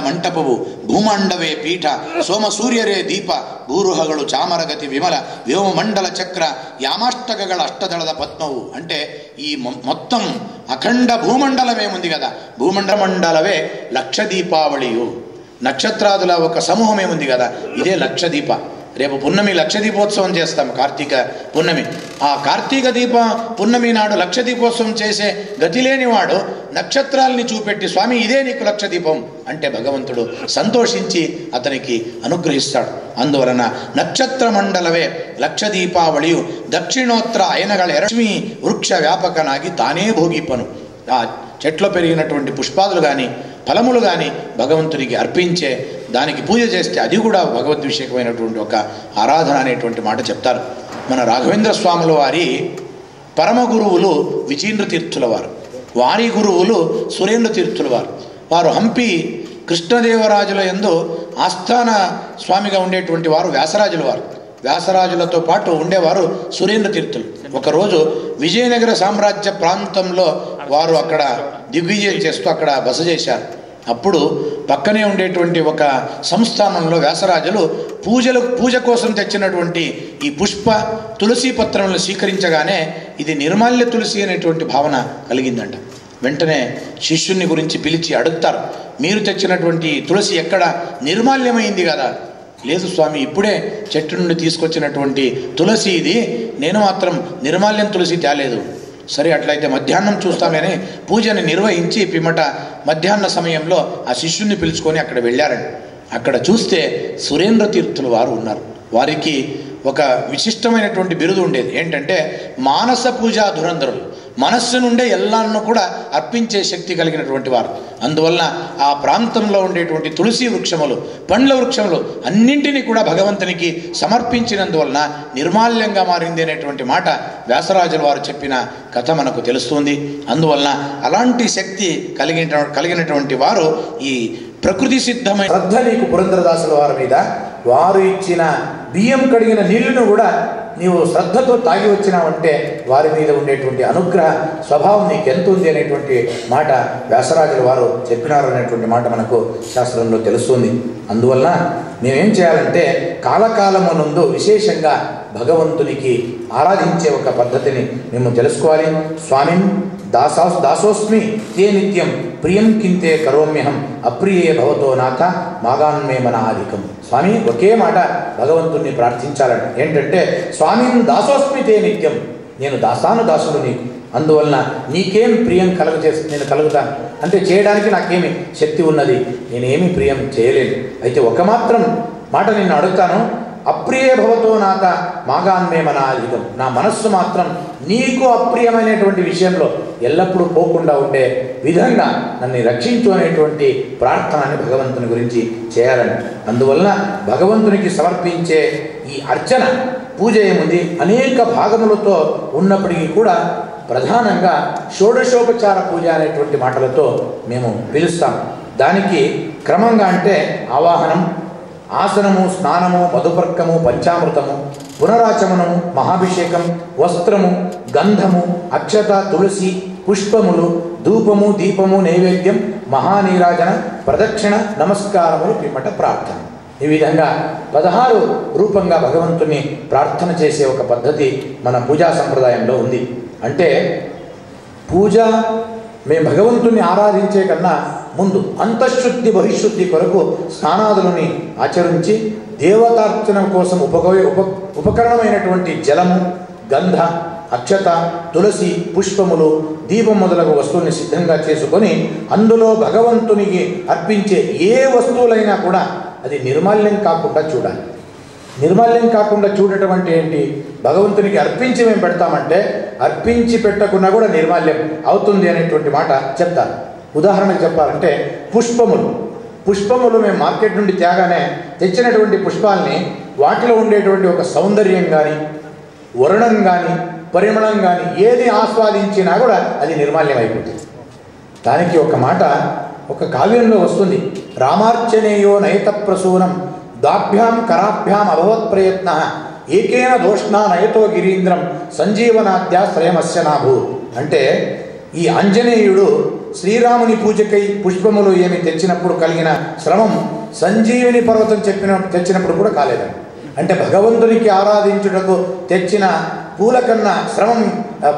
ಮಂಟಪವು ಭೂಮಾಂಡವೇ ಪೀಠ ಸೋಮ ಸೂರ್ಯರೇ ದೀಪ, ಭೂರುಹಗಳು ಚಾಮರಗತಿ ವಿಮಲ, ವ್ಯೋಮಮಂಡಲ ಚಕ್ರ, ಯಾಮಾಷ್ಟಕಗಳ ಅಷ್ಟದಳದ ಪದ್ಮವು. ಅಂಟೆ, ಈ ಮೊತ್ತಂ ಅಖಂಡ ಭೂಮಂಡಲವೇ ಮುಂದಿಗದ ಭೂಮಂಡ ಮಂಡಲವೇ ಲಕ್ಷ ದೀಪಾವಳಿಯು నక్షత్రాదుల ఒక సమూహమే ఉంది కదా ఇదే లక్ష రేపు పున్నమి లక్ష దీపోత్సవం చేస్తాం కార్తీక పున్నమి. ఆ కార్తీక దీప పున్నమి నాడు లక్ష దీపోత్సవం చేసే గతి లేనివాడు నక్షత్రాల్ని చూపెట్టి స్వామి ఇదే నీకు లక్ష దీపం అంటే భగవంతుడు సంతోషించి అతనికి అనుగ్రహిస్తాడు. అందువలన నక్షత్ర మండలమే లక్ష దీపావళియు. దక్షిణోత్తర అయనగల లక్ష్మి వృక్ష వ్యాపకనాగి తానే భోగిపను ఆ చెట్లో పెరిగినటువంటి పుష్పాదులు కానీ ఫలములు కానీ భగవంతునికి అర్పించే దానికి పూజ చేస్తే అది కూడా భగవద్విషేకమైనటువంటి ఒక ఆరాధన అనేటువంటి మాట చెప్తారు. మన రాఘవేంద్ర స్వాముల వారి పరమ గురువులు విజేంద్ర తీర్థుల వారు వారి గురువులు సురేంద్ర తీర్థుల వారు. వారు హంపి కృష్ణదేవరాజుల ఎందు ఆస్థాన స్వామిగా ఉండేటువంటి వారు వ్యాసరాజుల వారు. వ్యాసరాజులతో పాటు ఉండేవారు సురేంద్ర తీర్థులు. ఒకరోజు విజయనగర సామ్రాజ్య ప్రాంతంలో వారు అక్కడ దిగ్విజయం చేస్తూ అక్కడ బస చేశారు. అప్పుడు పక్కనే ఉండేటువంటి ఒక సంస్థానంలో వ్యాసరాజులు పూజలు పూజ కోసం తెచ్చినటువంటి ఈ పుష్ప తులసి పత్రములను స్వీకరించగానే ఇది నిర్మాల్య తులసి అనేటువంటి భావన కలిగిందంట. వెంటనే శిష్యుని గురించి పిలిచి అడుగుతారు మీరు తెచ్చినటువంటి తులసి ఎక్కడ నిర్మాల్యమైంది కదా? లేదు స్వామి ఇప్పుడే చెట్టు నుండి తీసుకొచ్చినటువంటి తులసి ఇది. నేను మాత్రం నిర్మాల్యం తులసి తేలేదు. సరే అట్లయితే మధ్యాహ్నం చూస్తామని పూజని నిర్వహించి పిమ్మట మధ్యాహ్న సమయంలో ఆ శిష్యుని పిలుచుకొని అక్కడ వెళ్ళారండి. అక్కడ చూస్తే సురేంద్ర తీర్థులు వారు ఉన్నారు. వారికి ఒక విశిష్టమైనటువంటి బిరుదు ఉండేది. ఏంటంటే మానస పూజా ధురంధరులు. మనస్సు నుండే ఎల్లాన్ని కూడా అర్పించే శక్తి కలిగినటువంటి వారు. అందువలన ఆ ప్రాంతంలో ఉండేటువంటి తులసి వృక్షములు పండ్ల వృక్షములు అన్నింటినీ కూడా భగవంతునికి సమర్పించినందువలన నిర్మాల్యంగా మారింది అనేటువంటి మాట వ్యాసరాజుల వారు చెప్పిన కథ మనకు తెలుస్తుంది. అందువలన అలాంటి శక్తి కలిగిన కలిగినటువంటి వారు ఈ ప్రకృతి సిద్ధమైన శ్రద్ధ నీకు పురంధరదాసుల వారి మీద. వారు ఇచ్చిన బియ్యం కడిగిన నీళ్ళను కూడా నీవు శ్రద్ధతో తాగి వచ్చినావంటే వారి మీద ఉండేటువంటి అనుగ్రహ స్వభావం నీకు ఎంత ఉంది అనేటువంటి మాట వ్యాసరాజుల వారు చెప్పినారు అనేటువంటి మాట మనకు శాస్త్రంలో తెలుస్తుంది. అందువలన మేమేం చేయాలంటే కాలకాలమునందు విశేషంగా భగవంతునికి ఆరాధించే ఒక పద్ధతిని మేము తెలుసుకోవాలి. స్వామిని దాసా దాసోస్మి తే నిత్యం ప్రియం కింతే కరోమ్యహం అప్రియే భవతో నాథ మాగాన్మే మన ఆధికం. స్వామి ఒకే మాట భగవంతుణ్ణి ప్రార్థించాలంట ఏంటంటే స్వామి దాసోస్మి తే నిత్యం. నేను దాసాను దాసుడు నీకు. అందువలన నీకేం ప్రియం కలుగ చేసి నేను కలుగుతాను అంటే చేయడానికి నాకేమి శక్తి ఉన్నది? నేనేమి ప్రియం చేయలేను. అయితే ఒక మాత్రం మాట నిన్ను అడుగుతాను. అప్రియే భవతో నాక మాగాన్మే నా మనస్సు మాత్రం నీకు అప్రియమైనటువంటి విషయంలో ఎల్లప్పుడూ పోకుండా ఉండే విధంగా నన్ను రక్షించు అనేటువంటి ప్రార్థనని భగవంతుని గురించి చేయాలని. అందువలన భగవంతునికి సమర్పించే ఈ అర్చన పూజ ఏముంది? అనేక భాగములతో ఉన్నప్పటికీ కూడా ప్రధానంగా షోడశోపచార పూజ అనేటువంటి మాటలతో మేము పిలుస్తాం. దానికి క్రమంగా అంటే ఆవాహనం ఆసనము స్నానము మధుపర్కము పంచామృతము పునరాచమనము మహాభిషేకం వస్త్రము గంధము అక్షత తులసి పుష్పములు ధూపము దీపము నైవేద్యం మహానీరాజన ప్రదక్షిణ నమస్కారములు పిమ్మట ప్రార్థన. ఈ విధంగా పదహారు రూపంగా భగవంతుని ప్రార్థన చేసే ఒక పద్ధతి మన పూజా సంప్రదాయంలో ఉంది. అంటే పూజ మేము భగవంతుని ఆరాధించే కన్నా ముందు అంతఃశుద్ధి బహిశుద్ధి కొరకు స్నానాదులని ఆచరించి దేవతార్చన కోసం ఉపక ఉప ఉపకరణమైనటువంటి జలము గంధ అక్షత తులసి పుష్పములు దీపం మొదలగు వస్తువుల్ని సిద్ధంగా చేసుకొని అందులో భగవంతునికి అర్పించే ఏ వస్తువులైనా కూడా అది నిర్మాల్యం కాకుండా చూడాలి. నిర్మాల్యం కాకుండా చూడటం అంటే ఏంటి? భగవంతునికి అర్పించి మేము పెడతామంటే అర్పించి పెట్టకున్నా కూడా నిర్మాల్యం అవుతుంది అనేటువంటి మాట చెప్తారు. ఉదాహరణకు చెప్పాలంటే పుష్పములు. పుష్పములు మేము మార్కెట్ నుండి తేగానే తెచ్చినటువంటి పుష్పాల్ని వాటిలో ఉండేటువంటి ఒక సౌందర్యం కానీ వర్ణం కానీ పరిమళం కానీ ఏది ఆస్వాదించినా కూడా అది నిర్మాల్యం అయిపోతుంది దానికి ఒక మాట ఒక కావ్యంలో వస్తుంది. రామార్చనేయో నయత ప్రసూనం దాభ్యాం కరాభ్యాం అభవత్ ప్రయత్న ఏకేన దోష్ణా నయతో గిరీంద్రం సంజీవనాద్యా శ్రయమస్య నాభూ అంటే ఈ ఆంజనేయుడు శ్రీరాముని పూజకై పుష్పములు ఏమి తెచ్చినప్పుడు కలిగిన శ్రమం సంజీవిని పర్వతం చెప్పిన తెచ్చినప్పుడు కూడా కాలేదండి. అంటే భగవంతునికి ఆరాధించుటకు తెచ్చిన పూల కన్నా శ్రమం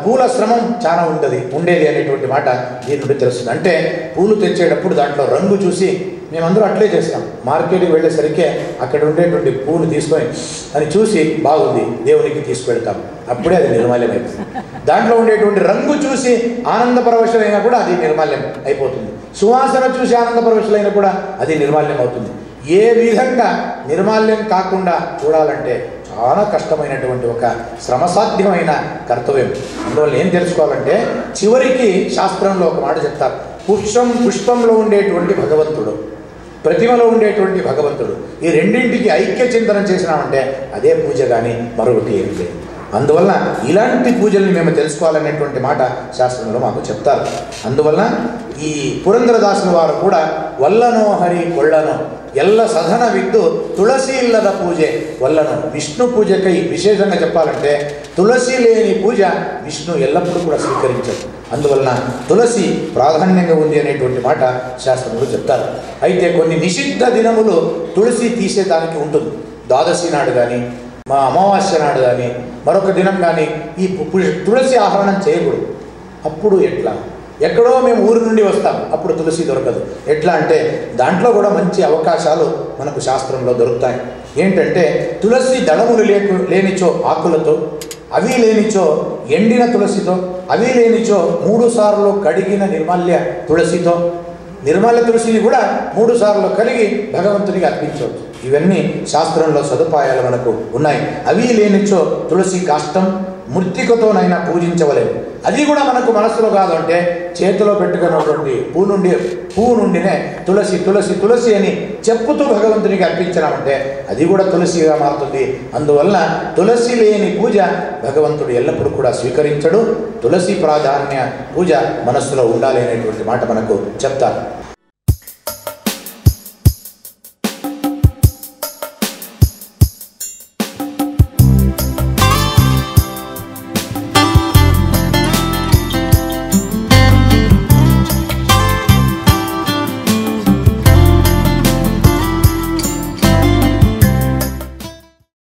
పూల శ్రమం చాలా ఉంటుంది ఉండేది అనేటువంటి మాట దీని నుండి తెలుస్తుంది. అంటే పూలు తెచ్చేటప్పుడు దాంట్లో రంగు చూసి మేమందరూ అట్లే చేస్తాం. మార్కెట్కి వెళ్ళేసరికి అక్కడ ఉండేటువంటి పూలు తీసుకొని అని చూసి బాగుంది దేవునికి తీసుకెళ్తాం. అప్పుడే అది నిర్మాల్యం అయిపోతుంది. దాంట్లో ఉండేటువంటి రంగు చూసి ఆనంద పరవశులైనా కూడా అది నిర్మాల్యం అయిపోతుంది. సువాసన చూసి ఆనంద పరవశులైనా కూడా అది నిర్మాల్యం అవుతుంది. ఏ విధంగా నిర్మాల్యం కాకుండా చూడాలంటే చాలా కష్టమైనటువంటి ఒక శ్రమసాధ్యమైన కర్తవ్యం. అందువల్ల ఏం తెలుసుకోవాలంటే చివరికి శాస్త్రంలో ఒక మాట చెప్తారు. పుష్పం పుష్పంలో ఉండేటువంటి భగవంతుడు ప్రతిమలో ఉండేటువంటి భగవంతుడు ఈ రెండింటికి ఐక్య చింతనం చేసినామంటే అదే పూజ కానీ మరొకటి ఏమి లేదు. అందువల్ల ఇలాంటి పూజల్ని మేము తెలుసుకోవాలనేటువంటి మాట శాస్త్రంలో మాకు చెప్తారు. అందువల్ల ఈ పురంధరదాసుల వారు కూడా వల్లనో హరి కొళ్ళనో ఎల్ల సధన విద్దు తులసి ఇల్లద పూజే వల్లను విష్ణు పూజకై విశేషంగా చెప్పాలంటే తులసి లేని పూజ విష్ణు ఎల్లప్పుడూ కూడా స్వీకరించదు. అందువలన తులసి ప్రాధాన్యంగా ఉంది అనేటువంటి మాట శాస్త్రంలో చెప్తారు. అయితే కొన్ని నిషిద్ధ దినములు తులసి తీసేదానికి ఉంటుంది. ద్వాదశి నాడు కానీ మా అమావాస్య నాడు కానీ మరొక దినం కానీ ఈ పు- తులసి ఆహరణం చేయకూడదు. అప్పుడు ఎట్లా? ఎక్కడో మేము ఊరి నుండి వస్తాం అప్పుడు తులసి దొరకదు. ఎట్లా అంటే దాంట్లో కూడా మంచి అవకాశాలు మనకు శాస్త్రంలో దొరుకుతాయి. ఏంటంటే తులసి దళములు లేకు లేనిచో ఆకులతో అవి లేనిచో ఎండిన తులసితో అవి లేనిచో మూడు సార్లు కడిగిన నిర్మల్య తులసితో నిర్మల తులసిని కూడా మూడు సార్లు కలిగి భగవంతునికి అర్పించవచ్చు. ఇవన్నీ శాస్త్రంలో సదుపాయాలు మనకు ఉన్నాయి. అవి లేనిచో తులసి కాష్టం మృతికతోనైనా పూజించవలేదు. అది కూడా మనకు మనసులో కాదు అంటే చేతిలో పెట్టుకున్నటువంటి పూ నుండి పువ్వు నుండినే తులసి తులసి తులసి అని చెప్పుతూ భగవంతునికి అర్పించినామంటే అది కూడా తులసిగా మారుతుంది. అందువల్ల తులసి లేని పూజ భగవంతుడు ఎల్లప్పుడూ కూడా స్వీకరించడు. తులసి ప్రాధాన్య పూజ మనస్సులో ఉండాలి అనేటువంటి మాట మనకు చెప్తారు.